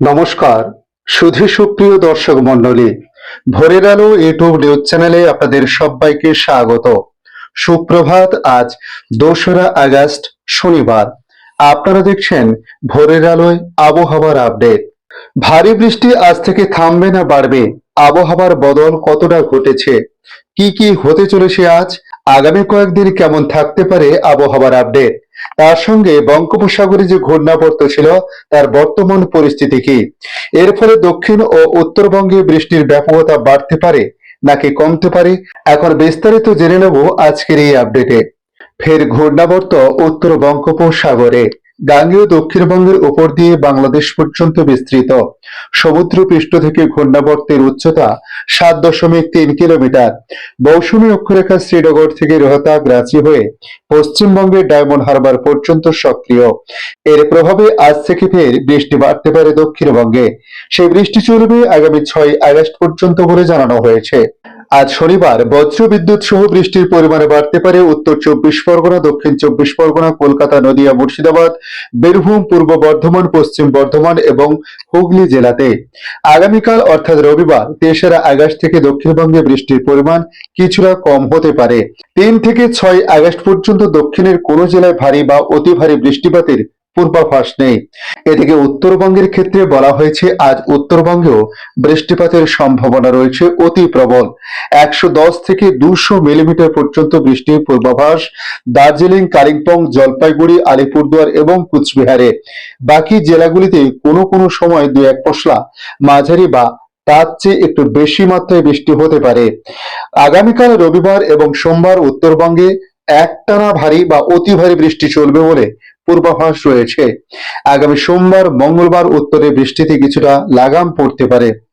নমস্কার, সুধী সুপ্রিয় দর্শক মন্ডলী ভোরের আলো ইউটিউব নিউজ চ্যানেলে আপনাদের সবাইকে স্বাগত। সুপ্রভাত, আজ দোসরা আগস্ট, শনিবার। আপনারা দেখছেন ভোরের আলোয় আবহাওয়ার আপডেট। ভারী বৃষ্টি আজ থেকে থামবে না বাড়বে। আবহাওয়ার বদল কতটা ঘটেছে? কি কি হতে চলেছে আজ? আগামী কয়েকদিন কেমন থাকতে পারে আবহাওয়ার আপডেট? তার সঙ্গে বঙ্গোপসাগরে যে ঘূর্ণাবর্ত ছিল, তার বর্তমান পরিস্থিতি কি? এর ফলে দক্ষিণ ও উত্তরবঙ্গে বৃষ্টির ব্যাপকতা বাড়তে পারে নাকি কমতে পারে? এখন বিস্তারিত জেনে নেব আজকের এই আপডেটে ফের ঘূর্ণাবর্ত উত্তর বঙ্গোপসাগরে। গাঙ্গেয় দক্ষিণবঙ্গের উপর দিয়ে বাংলাদেশ পর্যন্ত বিস্তৃত। সমুদ্র পৃষ্ঠ থেকে ঘূর্ণাবর্তের উচ্চতা সাত দশমিক তিন কিলোমিটার। মৌসুমী অক্ষরেখা শ্রীনগর থেকে রোহতাক রাঁচি হয়ে পশ্চিমবঙ্গের ডায়মন্ড হারবার পর্যন্ত সক্রিয়। এর প্রভাবে আজ থেকে ফের বৃষ্টি বাড়তে পারে দক্ষিণবঙ্গে। সেই বৃষ্টি চলবে আগামী ছয় আগস্ট পর্যন্ত বলে জানানো হয়েছে। আজ শনিবার বজ্র বিদ্যুৎ সহ বৃষ্টির পরিমাণে বাড়তে পারে উত্তর চব্বিশ পরগনা, দক্ষিণ চব্বিশ পরগনা, কলকাতা, নদিয়া, মুর্শিদাবাদ, বীরভূম, পূর্ব বর্ধমান, পশ্চিম বর্ধমান এবং হুগলি জেলাতে। আগামীকাল অর্থাৎ রবিবার তেসরা আগস্ট থেকে দক্ষিণবঙ্গে বৃষ্টির পরিমাণ কিছুটা কম হতে পারে। তিন থেকে ছয় আগস্ট পর্যন্ত দক্ষিণের কোনো জেলায় ভারী বা অতি ভারী বৃষ্টিপাতের পূর্বাভাস নেই। এদিকে উত্তরবঙ্গের ক্ষেত্রে বলা হয়েছে, আজ উত্তরবঙ্গেও বৃষ্টিপাতের সম্ভাবনা রয়েছে অতি প্রবল। একশো দশ থেকে দুশো মিলিমিটার পর্যন্ত বৃষ্টির পূর্বাভাস দার্জিলিং, কালিম্পং, জলপাইগুড়ি, আলিপুরদুয়ার এবং কুচবিহারে। বাকি জেলাগুলিতে কোনো কোনো সময় দু এক পশলা মাঝারি বা তার চেয়ে একটু বেশি মাত্রায় বৃষ্টি হতে পারে। আগামীকাল রবিবার এবং সোমবার উত্তরবঙ্গে একটানা ভারী বা অতি ভারী বৃষ্টি চলবে বলে পূর্বাভাস রয়েছে। আগামী সোমবার মঙ্গলবার উত্তরে বৃষ্টিতে কিছুটা লাগাম পড়তে পারে।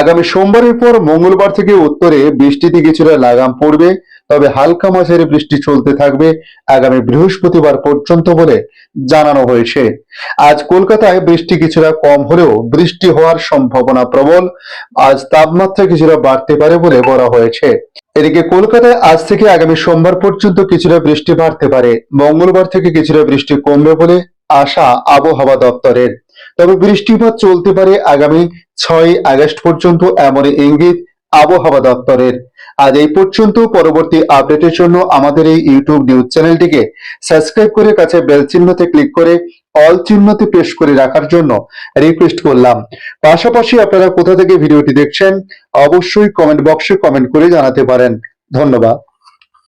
আগামী সোমবারের পর মঙ্গলবার থেকে উত্তরে বৃষ্টিতে কিছুটা লাগাম পড়বে, তবে হালকা মাঝারি বৃষ্টি চলতে থাকবে আগামী বৃহস্পতিবার পর্যন্ত বলে জানানো হয়েছে। আজ কলকাতায় বৃষ্টি কিছুটা কম হলেও বৃষ্টি হওয়ার সম্ভাবনা প্রবল, আজ তাপমাত্রা কিছুটা বাড়তে পারে বলে বলা হয়েছে। এদিকে কলকাতায় আজ থেকে আগামী সোমবার পর্যন্ত কিছুটা বৃষ্টি বাড়তে পারে, মঙ্গলবার থেকে কিছুটা বৃষ্টি কমবে বলে আশা আবহাওয়া দপ্তরের। তবে বৃষ্টিপাত চলতে পারে আগামী ছয় আগস্ট পর্যন্ত এমন ইঙ্গিত আবহাওয়া দপ্তরের। আজ এই পর্যন্ত পরবর্তী আপডেটের জন্য আমাদের এই ইউটিউব নিউজ চ্যানেলটিকে সাবস্ক্রাইব করে কাছে বেল চিহ্নতে ক্লিক করে অল চিহ্নতে প্রেস করে রাখার জন্য রিকোয়েস্ট করলাম। পাশাপাশি আপনারা কোথা থেকে ভিডিওটি দেখছেন, অবশ্যই কমেন্ট বক্সে কমেন্ট করে জানাতে পারেন। ধন্যবাদ।